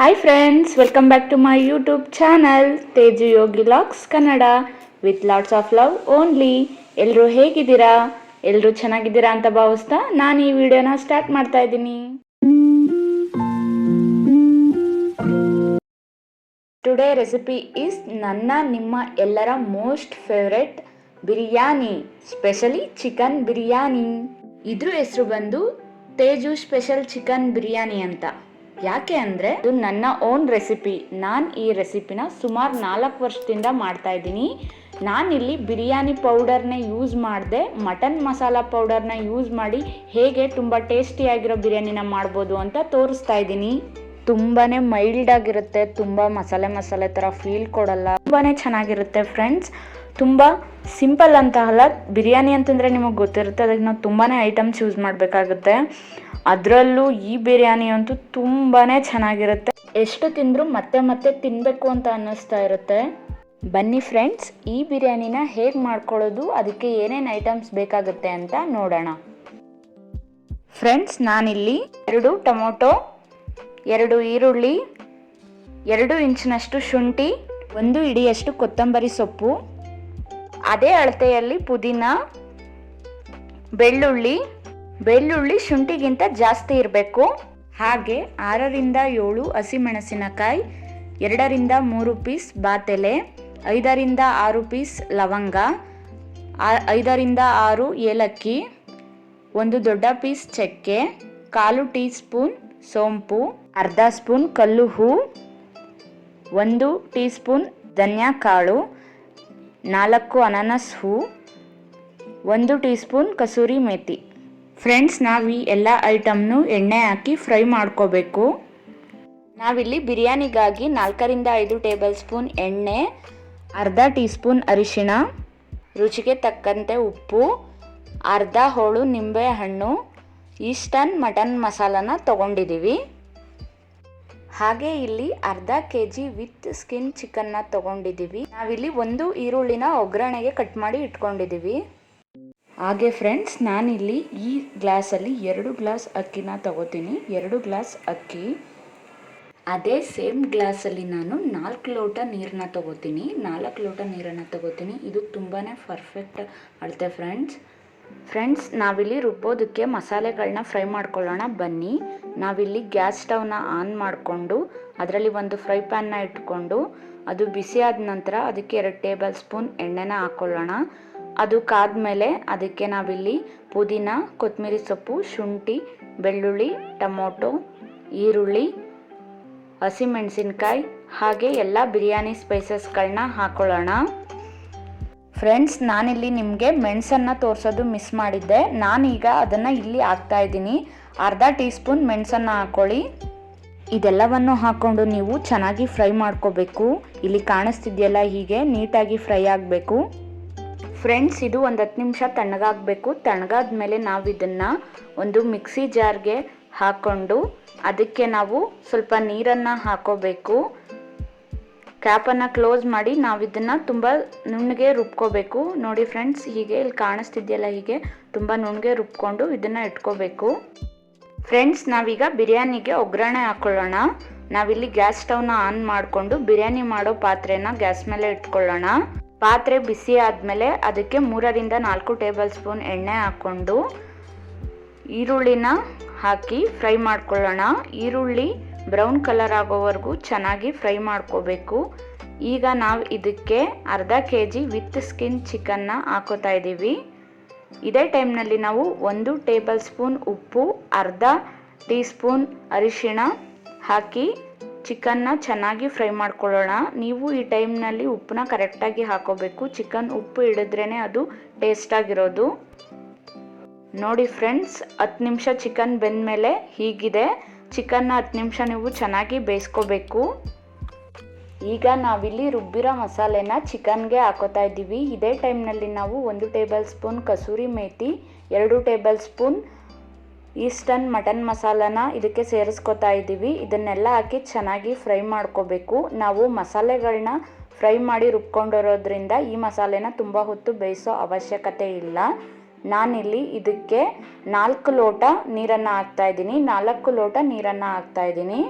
Hi friends welcome back to my YouTube channel Teju Yogi locks Kannada with lots of love only ಎಲ್ಲರೂ ಹೇಗಿದ್ದೀರಾ? ಎಲ್ಲರೂ ಚೆನ್ನಾಗಿದ್ದೀರಾ ಅಂತ ಭಾವಿಸ್ತಾ ನಾನು ಈ ವಿಡಿಯೋನ ಸ್ಟಾರ್ಟ್ ಮಾಡ್ತಾ ಇದ್ದೀನಿ. ಟುಡೇ ರೆಸಿಪಿ ಈಸ್ ನನ್ನ, ನಿಮ್ಮ ಎಲ್ಲರ most favourite biryani specially chicken biryani. ಇದ್ರ ಹೆಸರು ಬಂದು ತೇಜು ಸ್ಪೆಷಲ್ ಚಿಕನ್ ಬಿರಿಯಾನಿ ಅಂತ. ಯಾಕೆ ಅಂದರೆ ಇದು ನನ್ನ ಓನ್ ರೆಸಿಪಿ ನಾನು ಈ ರೆಸಿಪಿನ ಸುಮಾರು ನಾಲ್ಕು ವರ್ಷದಿಂದ ಮಾಡ್ತಾ ಇದ್ದೀನಿ. ನಾನಿಲ್ಲಿ ಬಿರಿಯಾನಿ ಪೌಡರ್ನ ಯೂಸ್ ಮಾಡಿದೆ ಮಟನ್ ಮಸಾಲ ಪೌಡರ್ನ ಯೂಸ್ ಮಾಡಿ ಹೇಗೆ ತುಂಬ ಟೇಸ್ಟಿಯಾಗಿರೋ ಬಿರಿಯಾನಿನ ಮಾಡ್ಬೋದು ಅಂತ ತೋರಿಸ್ತಾ ಇದ್ದೀನಿ. ತುಂಬಾ ಮೈಲ್ಡ್ ಆಗಿರುತ್ತೆ, ತುಂಬ ಮಸಾಲೆ ಮಸಾಲೆ ಥರ ಫೀಲ್ ಕೊಡಲ್ಲ. ತುಂಬಾ ಚೆನ್ನಾಗಿರುತ್ತೆ ಫ್ರೆಂಡ್ಸ್ ತುಂಬ ಸಿಂಪಲ್ ಅಂತ ಅಲ್ಲ, ಬಿರಿಯಾನಿ ಅಂತಂದರೆ ನಿಮಗೆ ಗೊತ್ತಿರುತ್ತೆ, ಅದಕ್ಕೆ ನಾವು ತುಂಬಾ ಐಟಮ್ಸ್ ಯೂಸ್ ಮಾಡಬೇಕಾಗುತ್ತೆ. ಅದರಲ್ಲೂ ಈ ಬಿರಿಯಾನಿ ಅಂತೂ ತುಂಬಾ ಚೆನ್ನಾಗಿರುತ್ತೆ. ಎಷ್ಟು ತಿಂದರೂ ಮತ್ತೆ ಮತ್ತೆ ತಿನ್ನಬೇಕು ಅಂತ ಅನ್ನಿಸ್ತಾ ಇರುತ್ತೆ. ಬನ್ನಿ ಫ್ರೆಂಡ್ಸ್ ಈ ಬಿರಿಯಾನಿನ ಹೇಗೆ ಮಾಡ್ಕೊಳ್ಳೋದು, ಅದಕ್ಕೆ ಏನೇನು ಐಟಮ್ಸ್ ಬೇಕಾಗುತ್ತೆ ಅಂತ ನೋಡೋಣ. ಫ್ರೆಂಡ್ಸ್ ನಾನಿಲ್ಲಿ ಎರಡು ಟೊಮೊಟೊ, ಎರಡು ಈರುಳ್ಳಿ, ಎರಡು ಇಂಚಿನಷ್ಟು ಶುಂಠಿ, ಒಂದು ಇಡಿಯಷ್ಟು ಕೊತ್ತಂಬರಿ ಸೊಪ್ಪು ಅದೇ ಅಳತೆಯಲ್ಲಿ ಪುದೀನ, ಬೆಳ್ಳುಳ್ಳಿ ಬೆಳ್ಳುಳ್ಳಿ ಶುಂಠಿಗಿಂತ ಜಾಸ್ತಿ ಇರಬೇಕು. ಹಾಗೆ ಆರರಿಂದ ಏಳು ಹಸಿಮೆಣಸಿನಕಾಯಿ, ಎರಡರಿಂದ ಮೂರು ಪೀಸ್ ಬಾತೆಲೆ, ಐದರಿಂದ ಆರು ಪೀಸ್ ಲವಂಗ ಐದರಿಂದ ಆರು ಏಲಕ್ಕಿ, ಒಂದು ದೊಡ್ಡ ಪೀಸ್ ಚಕ್ಕೆ, ಕಾಲು ಟೀ ಸ್ಪೂನ್ ಸೋಂಪು, ಅರ್ಧ ಸ್ಪೂನ್ ಕಲ್ಲು ಹೂ, ಒಂದು ಟೀ ಸ್ಪೂನ್ ಧನಿಯಾ ಕಾಳು ನಾಲ್ಕು ಅನಾನಸ್ ಹೂ, ಒಂದು tea spoon kasuri methi friends, ನಾವು ಈ ಎಲ್ಲ ಐಟಮ್ನು ಎಣ್ಣೆ ಹಾಕಿ ಫ್ರೈ ಮಾಡ್ಕೋಬೇಕು. ನಾವಿಲ್ಲಿ ಬಿರಿಯಾನಿಗಾಗಿ ನಾಲ್ಕರಿಂದ ಐದು ಟೇಬಲ್ ಸ್ಪೂನ್ ಎಣ್ಣೆ, ಅರ್ಧ ಟೀ ಸ್ಪೂನ್ ಅರಿಶಿಣ, ರುಚಿಗೆ ತಕ್ಕಂತೆ ಉಪ್ಪು, ಅರ್ಧ ಹೋಳು ನಿಂಬೆ ಹಣ್ಣು ಈಸ್ಟರ್ನ್ ಮಟನ್ ಮಸಾಲಾನ ತಗೊಂಡಿದ್ದೀವಿ ಹಾಗೆ ಇಲ್ಲಿ ಅರ್ಧ ಕೆ ಜಿ ವಿತ್ ಸ್ಕಿನ್ ಚಿಕನ್ನ ತಗೊಂಡಿದ್ದೀವಿ. ನಾವಿಲ್ಲಿ ಒಂದು ಈರುಳ್ಳಿನ ಒಗ್ಗರಣೆಗೆ ಕಟ್ ಮಾಡಿ ಇಟ್ಕೊಂಡಿದ್ದೀವಿ. ಹಾಗೆ ಫ್ರೆಂಡ್ಸ್, ನಾನಿಲ್ಲಿ ಈ ಗ್ಲಾಸಲ್ಲಿ ಎರಡು ಗ್ಲಾಸ್ ಅಕ್ಕಿನ ತಗೋತೀನಿ. ಎರಡು ಗ್ಲಾಸ್ ಅಕ್ಕಿ. ಅದೇ ಸೇಮ್ ಗ್ಲಾಸಲ್ಲಿ ನಾನು ನಾಲ್ಕು ಲೋಟ ನೀರನ್ನ ತಗೋತೀನಿ. ನಾಲ್ಕು ಲೋಟ ನೀರನ್ನು ತಗೋತೀನಿ. ಇದು ತುಂಬಾ ಪರ್ಫೆಕ್ಟ್ ಅಳತೆ ಫ್ರೆಂಡ್ಸ್. ಫ್ರೆಂಡ್ಸ್ ನಾವಿಲ್ಲಿ ರುಬ್ಬೋದಕ್ಕೆ ಮಸಾಲೆಗಳನ್ನ ಫ್ರೈ ಮಾಡ್ಕೊಳ್ಳೋಣ. ಬನ್ನಿ. ನಾವಿಲ್ಲಿ ಗ್ಯಾಸ್ ಸ್ಟವ್ನ ಆನ್ ಮಾಡಿಕೊಂಡು, ಅದರಲ್ಲಿ ಒಂದು ಫ್ರೈ ಪ್ಯಾನ್ನ ಇಟ್ಕೊಂಡು, ಅದು ಬಿಸಿ ಆದ ನಂತರ ಅದಕ್ಕೆ ಎರಡು ಟೇಬಲ್ ಸ್ಪೂನ್ ಎಣ್ಣೆನ ಹಾಕ್ಕೊಳ್ಳೋಣ ಅದು ಕಾದ್ಮೇಲೆ ಅದಕ್ಕೆ ನಾವಿಲ್ಲಿ ಪುದೀನ ಕೊತ್ತಂಬರಿ ಸೊಪ್ಪು, ಶುಂಠಿ, ಬೆಳ್ಳುಳ್ಳಿ, ಟೊಮೊಟೊ, ಈರುಳ್ಳಿ, ಹಸಿಮೆಣಸಿನ್ಕಾಯಿ ಹಾಗೆ ಎಲ್ಲ ಬಿರಿಯಾನಿ ಸ್ಪೈಸಸ್ಗಳನ್ನ ಹಾಕೊಳ್ಳೋಣ. ಫ್ರೆಂಡ್ಸ್ ನಾನಿಲ್ಲಿ ನಿಮಗೆ ಮೆಣಸನ್ನು ತೋರಿಸೋದು ಮಿಸ್ ಮಾಡಿದ್ದೆ. ನಾನೀಗ ಅದನ್ನು ಇಲ್ಲಿ ಹಾಕ್ತಾ ಇದ್ದೀನಿ. ಅರ್ಧ ಟೀ ಸ್ಪೂನ್ ಮೆಣಸನ್ನು ಹಾಕ್ಕೊಳ್ಳಿ ಇದೆಲ್ಲವನ್ನು ಹಾಕ್ಕೊಂಡು ನೀವು ಚೆನ್ನಾಗಿ ಫ್ರೈ ಮಾಡ್ಕೋಬೇಕು. ಇಲ್ಲಿ ಕಾಣಿಸ್ತಿದೆಯಲ್ಲ ಹೀಗೆ ನೀಟಾಗಿ ಫ್ರೈ ಆಗಬೇಕು. ಫ್ರೆಂಡ್ಸ್ ಇದು ಒಂದು ಹತ್ತು ನಿಮಿಷ ತಣ್ಣಗಾಗಬೇಕು. ತಣ್ಣಗಾದ ಮೇಲೆ ನಾವು ಇದನ್ನು ಒಂದು ಮಿಕ್ಸಿ ಜಾರ್ಗೆ ಹಾಕ್ಕೊಂಡು ಅದಕ್ಕೆ ನಾವು ಸ್ವಲ್ಪ ನೀರನ್ನು ಹಾಕೋಬೇಕು. ಕ್ಯಾಪನ್ನು ಕ್ಲೋಸ್ ಮಾಡಿ ನಾವು ಇದನ್ನು ತುಂಬ ನುಣ್ಣಗೆ ರುಬ್ಕೋಬೇಕು. ನೋಡಿ ಫ್ರೆಂಡ್ಸ್ ಹೀಗೆ ಇಲ್ಲಿ ಕಾಣಿಸ್ತಿದೆಯಲ್ಲ ಹೀಗೆ, ತುಂಬ ನುಣ್ಣಗೆ ರುಬ್ಕೊಂಡು ಇದನ್ನು ಇಟ್ಕೋಬೇಕು. ಫ್ರೆಂಡ್ಸ್ ನಾವೀಗ ಬಿರಿಯಾನಿಗೆ ಒಗ್ಗರಣೆ ಹಾಕ್ಕೊಳ್ಳೋಣ ನಾವಿಲ್ಲಿ ಗ್ಯಾಸ್ ಸ್ಟವ್ನ ಆನ್ ಮಾಡಿಕೊಂಡು ಬಿರಿಯಾನಿ ಮಾಡೋ ಪಾತ್ರೆನ ಗ್ಯಾಸ್ ಮೇಲೆ ಇಟ್ಕೊಳ್ಳೋಣ. ಪಾತ್ರೆ ಬಿಸಿ ಆದಮೇಲೆ ಅದಕ್ಕೆ ಮೂರರಿಂದ ನಾಲ್ಕು ಟೇಬಲ್ ಸ್ಪೂನ್ ಎಣ್ಣೆ ಹಾಕ್ಕೊಂಡು ಈರುಳ್ಳಿನ ಹಾಕಿ ಫ್ರೈ ಮಾಡ್ಕೊಳ್ಳೋಣ. ಈರುಳ್ಳಿ ಬ್ರೌನ್ ಕಲರ್ ಆಗೋವರೆಗೂ ಚೆನ್ನಾಗಿ ಫ್ರೈ ಮಾಡ್ಕೋಬೇಕು. ಈಗ ನಾವು ಇದಕ್ಕೆ ಅರ್ಧ ಕೆ ಜಿ ವಿತ್ ಸ್ಕಿನ್ ಚಿಕನ್ನ ಹಾಕೋತಾ ಇದ್ದೀವಿ ಇದೇ ಟೈಮ್ನಲ್ಲಿ ನಾವು ಒಂದು ಟೇಬಲ್ ಸ್ಪೂನ್ ಉಪ್ಪು, ಅರ್ಧ ಟೀ ಸ್ಪೂನ್ ಅರಿಶಿಣ ಹಾಕಿ ಚಿಕನ್ನ ಚೆನ್ನಾಗಿ ಫ್ರೈ ಮಾಡ್ಕೊಳ್ಳೋಣ. ನೀವು ಈ ಟೈಮ್ನಲ್ಲಿ ಉಪ್ಪನ್ನ ಕರೆಕ್ಟಾಗಿ ಹಾಕೋಬೇಕು. ಚಿಕನ್ ಉಪ್ಪು ಹಿಡಿದ್ರೇ ಅದು ಟೇಸ್ಟಾಗಿರೋದು ನೋಡಿ ಫ್ರೆಂಡ್ಸ್ ಹತ್ತು ನಿಮಿಷ ಚಿಕನ್ ಬೆಂದಮೇಲೆ ಹೀಗಿದೆ. ಚಿಕನ್ನ ಹತ್ತು ನಿಮಿಷ ನೀವು ಚೆನ್ನಾಗಿ ಬೇಯಿಸ್ಕೋಬೇಕು. ಈಗ ನಾವಿಲ್ಲಿ ರುಬ್ಬಿರೋ ಮಸಾಲೆನ ಚಿಕನ್ಗೆ ಹಾಕೋತಾ ಇದ್ದೀವಿ. ಇದೇ ಟೈಮ್ನಲ್ಲಿ ನಾವು ಒಂದು ಟೇಬಲ್ ಸ್ಪೂನ್ ಕಸೂರಿ ಮೇಥಿ ಎರಡು ಟೇಬಲ್ ಸ್ಪೂನ್ ಈಸ್ಟರ್ನ್ ಮಟನ್ ಮಸಾಲಾನ ಇದಕ್ಕೆ ಸೇರಿಸ್ಕೊತಾ ಇದ್ದೀವಿ. ಇದನ್ನೆಲ್ಲ ಹಾಕಿ ಚೆನ್ನಾಗಿ ಫ್ರೈ ಮಾಡ್ಕೋಬೇಕು. ನಾವು ಮಸಾಲೆಗಳನ್ನ ಫ್ರೈ ಮಾಡಿ ರುಬ್ಕೊಂಡಿರೋದ್ರಿಂದ ಈ ಮಸಾಲೆನ ತುಂಬ ಹೊತ್ತು ಬೇಯಿಸೋ ಅವಶ್ಯಕತೆ ಇಲ್ಲ. ನಾನಿಲ್ಲಿ ಇದಕ್ಕೆ ನಾಲ್ಕು ಲೋಟ ನೀರನ್ನು ಹಾಕ್ತಾ ಇದ್ದೀನಿ. ನಾಲ್ಕು ಲೋಟ ನೀರನ್ನು ಹಾಕ್ತಾ ಇದ್ದೀನಿ.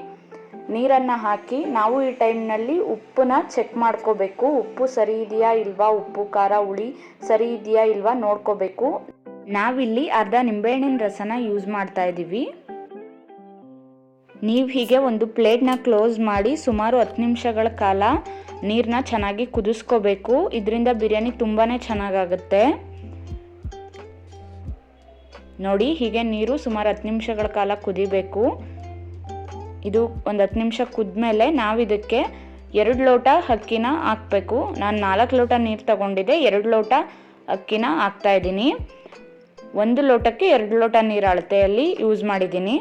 ನೀರನ್ನು ಹಾಕಿ ನಾವು ಈ ಟೈಮ್ನಲ್ಲಿ ಉಪ್ಪನ್ನ ಚೆಕ್ ಮಾಡ್ಕೋಬೇಕು. ಉಪ್ಪು ಸರಿ ಇದೆಯಾ ಇಲ್ವಾ? ಉಪ್ಪು, ಖಾರ, ಹುಳಿ ಸರಿ ಇದೆಯಾ ಇಲ್ವಾ ನೋಡ್ಕೋಬೇಕು. ನಾವಿಲ್ಲಿ ಅರ್ಧ ನಿಂಬೆಹಣ್ಣಿನ ರಸನ ಯೂಸ್ ಮಾಡ್ತಾ ಇದ್ದೀವಿ. ನೀವು ಹೀಗೆ ಒಂದು ಪ್ಲೇಟ್ನ ಕ್ಲೋಸ್ ಮಾಡಿ ಸುಮಾರು ಹತ್ತು ನಿಮಿಷಗಳ ಕಾಲ ನೀರನ್ನ ಚೆನ್ನಾಗಿ ಕುದಿಸ್ಕೋಬೇಕು. ಇದರಿಂದ ಬಿರಿಯಾನಿ ತುಂಬಾ ಚೆನ್ನಾಗಾಗುತ್ತೆ. ನೋಡಿ, ಹೀಗೆ ನೀರು ಸುಮಾರು ಹತ್ತು ನಿಮಿಷಗಳ ಕಾಲ ಕುದಿಬೇಕು. ಇದು ಒಂದು ಹತ್ತು ನಿಮಿಷ ಕುದ್ಮೇಲೆ ನಾವು ಇದಕ್ಕೆ ಎರಡು ಲೋಟ ಅಕ್ಕಿನ ಹಾಕಬೇಕು. ನಾನು ನಾಲ್ಕು ಲೋಟ ನೀರು ತಗೊಂಡಿದ್ದೆ, ಎರಡು ಲೋಟ ಅಕ್ಕಿನ ಹಾಕ್ತಾ ಇದ್ದೀನಿ. ಒಂದು ಲೋಟಕ್ಕೆ ಎರಡು ಲೋಟ ನೀರು ಅಳತೆಯಲ್ಲಿ ಯೂಸ್ ಮಾಡಿದ್ದೀನಿ.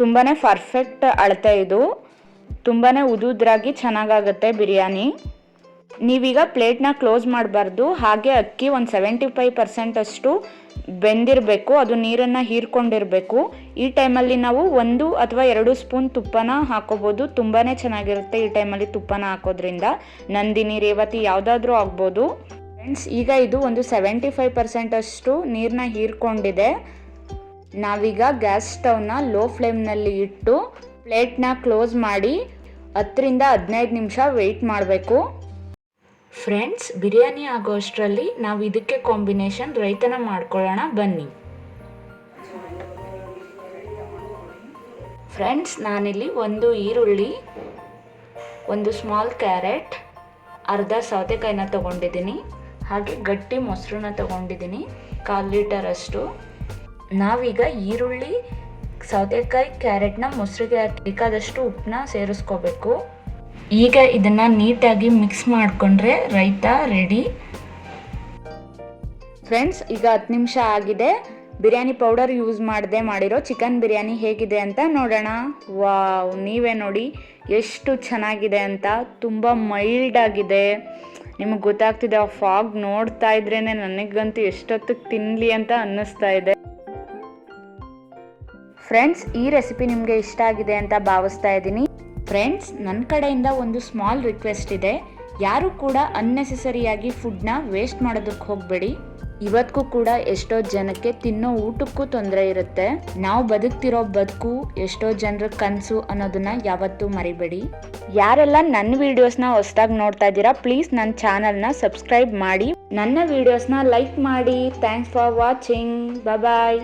ತುಂಬಾ ಪರ್ಫೆಕ್ಟ್ ಅಳತೆ ಇದು. ತುಂಬಾ ಉದುದ್ರಾಗಿ ಚೆನ್ನಾಗಾಗುತ್ತೆ ಬಿರಿಯಾನಿ. ನೀವೀಗ ಪ್ಲೇಟ್ನ ಕ್ಲೋಸ್ ಮಾಡಬಾರ್ದು. ಹಾಗೆ ಅಕ್ಕಿ ಒಂದು ಸೆವೆಂಟಿ ಫೈವ್ ಪರ್ಸೆಂಟ್ ಅಷ್ಟು ಬೆಂದಿರಬೇಕು, ಅದು ನೀರನ್ನು ಹೀರ್ಕೊಂಡಿರಬೇಕು. ಈ ಟೈಮಲ್ಲಿ ನಾವು ಒಂದು ಅಥವಾ ಎರಡು ಸ್ಪೂನ್ ತುಪ್ಪನ ಹಾಕೋಬೋದು. ತುಂಬಾ ಚೆನ್ನಾಗಿರುತ್ತೆ ಈ ಟೈಮಲ್ಲಿ ತುಪ್ಪನ ಹಾಕೋದ್ರಿಂದ. ನಂದಿನಿ, ರೇವತಿ ಯಾವುದಾದ್ರೂ ಆಗ್ಬೋದು. ಫ್ರೆಂಡ್ಸ್ ಈಗ ಇದು ಒಂದು ಸೆವೆಂಟಿ ಫೈವ್ ಪರ್ಸೆಂಟ್ ಅಷ್ಟು ನೀರನ್ನ ಹೀರ್ಕೊಂಡಿದೆ. ನಾವೀಗ ಗ್ಯಾಸ್ ಸ್ಟವ್ನ ಲೋ ಫ್ಲೇಮ್ನಲ್ಲಿ ಇಟ್ಟು ಪ್ಲೇಟ್ನ ಕ್ಲೋಸ್ ಮಾಡಿ ಹತ್ತರಿಂದ ಹದಿನೈದು ನಿಮಿಷ ವೆಯ್ಟ್ ಮಾಡಬೇಕು. ಫ್ರೆಂಡ್ಸ್ ಬಿರಿಯಾನಿ ಆಗೋ ಅಷ್ಟರಲ್ಲಿ ನಾವು ಇದಕ್ಕೆ ಕಾಂಬಿನೇಷನ್ ರೈತನ ಮಾಡ್ಕೊಳ್ಳೋಣ, ಬನ್ನಿ. ಫ್ರೆಂಡ್ಸ್ ನಾನಿಲ್ಲಿ ಒಂದು ಈರುಳ್ಳಿ, ಒಂದು ಸ್ಮಾಲ್ ಕ್ಯಾರೆಟ್ ಅರ್ಧ ಸೌತೆಕಾಯಿನ ತೊಗೊಂಡಿದ್ದೀನಿ. ಹಾಗೆ ಗಟ್ಟಿ ಮೊಸರನ್ನ ತೊಗೊಂಡಿದ್ದೀನಿ, ಕಾಲು ಲೀಟರ್ ಅಷ್ಟು ನಾವೀಗ ಈರುಳ್ಳಿ, ಸೌತೆಕಾಯಿ ಕ್ಯಾರೆಟ್ನ ಮೊಸರಿಗೆ ಬೇಕಾದಷ್ಟು ಉಪ್ಪನ್ನ ಸೇರಿಸ್ಕೋಬೇಕು. ಈಗ ಇದನ್ನ ನೀಟಾಗಿ ಮಿಕ್ಸ್ ಮಾಡಿಕೊಂಡ್ರೆ ರೈತ ರೆಡಿ ಫ್ರೆಂಡ್ಸ್ ಈಗ ಹತ್ತು ನಿಮಿಷ ಆಗಿದೆ. ಬಿರಿಯಾನಿ ಪೌಡರ್ ಯೂಸ್ ಮಾಡದೆ, ಮಾಡಿರೋ ಚಿಕನ್ ಬಿರಿಯಾನಿ ಹೇಗಿದೆ ಅಂತ ನೋಡೋಣ. ವಾವ್ ನೀವೇ ನೋಡಿ ಎಷ್ಟು ಚೆನ್ನಾಗಿದೆ ಅಂತ. ತುಂಬ ಮೈಲ್ಡ್ ಆಗಿದೆ. ನಿಮಗೆ ಗೊತ್ತಾಗ್ತಿದೆ, ಆ ಫಾಗ್ ನೋಡ್ತಾ ಇದ್ರೇ ನನಗಂತೂ ಎಷ್ಟೊತ್ತಿಗೆ ತಿನ್ನಲಿ ಅಂತ ಅನ್ನಿಸ್ತಾ ಇದೆ. ಫ್ರೆಂಡ್ಸ್ ಈ ರೆಸಿಪಿ ನಿಮಗೆ ಇಷ್ಟ ಆಗಿದೆ ಅಂತ ಭಾವಿಸ್ತಾ ಇದ್ದೀನಿ. ಫ್ರೆಂಡ್ಸ್ ನನ್ನ ಕಡೆಯಿಂದ ಒಂದು ಸ್ಮಾಲ್ ರಿಕ್ವೆಸ್ಟ್ ಇದೆ. ಯಾರು ಕೂಡ ಅನ್ನೆಸೆಸರಿಯಾಗಿ ಫುಡ್ನ ವೇಸ್ಟ್ ಮಾಡೋದಕ್ಕೆ ಹೋಗಬೇಡಿ. ಇವತ್ತಿಗೂ ಕೂಡ ಎಷ್ಟೋ ಜನಕ್ಕೆ ತಿನ್ನೋ ಊಟಕ್ಕೂ ತೊಂದರೆ ಇರುತ್ತೆ. ನಾವು ಬದುಕ್ತಿರೋ ಬದುಕು, ಎಷ್ಟೋ ಜನರ ಕನಸು ಅನ್ನೋದನ್ನ ಯಾವತ್ತೂ ಮರಿಬೇಡಿ. ಯಾರೆಲ್ಲ ನನ್ನ ವಿಡಿಯೋಸ್ನ ಹೊಸದಾಗಿ ನೋಡ್ತಾ ಇದ್ದೀರಾ ಪ್ಲೀಸ್ ನನ್ನ ಚಾನಲ್ನ ಸಬ್ಸ್ಕ್ರೈಬ್ ಮಾಡಿ. ನನ್ನ ವಿಡಿಯೋಸ್ನ ಲೈಕ್ ಮಾಡಿ. Thanks for watching bye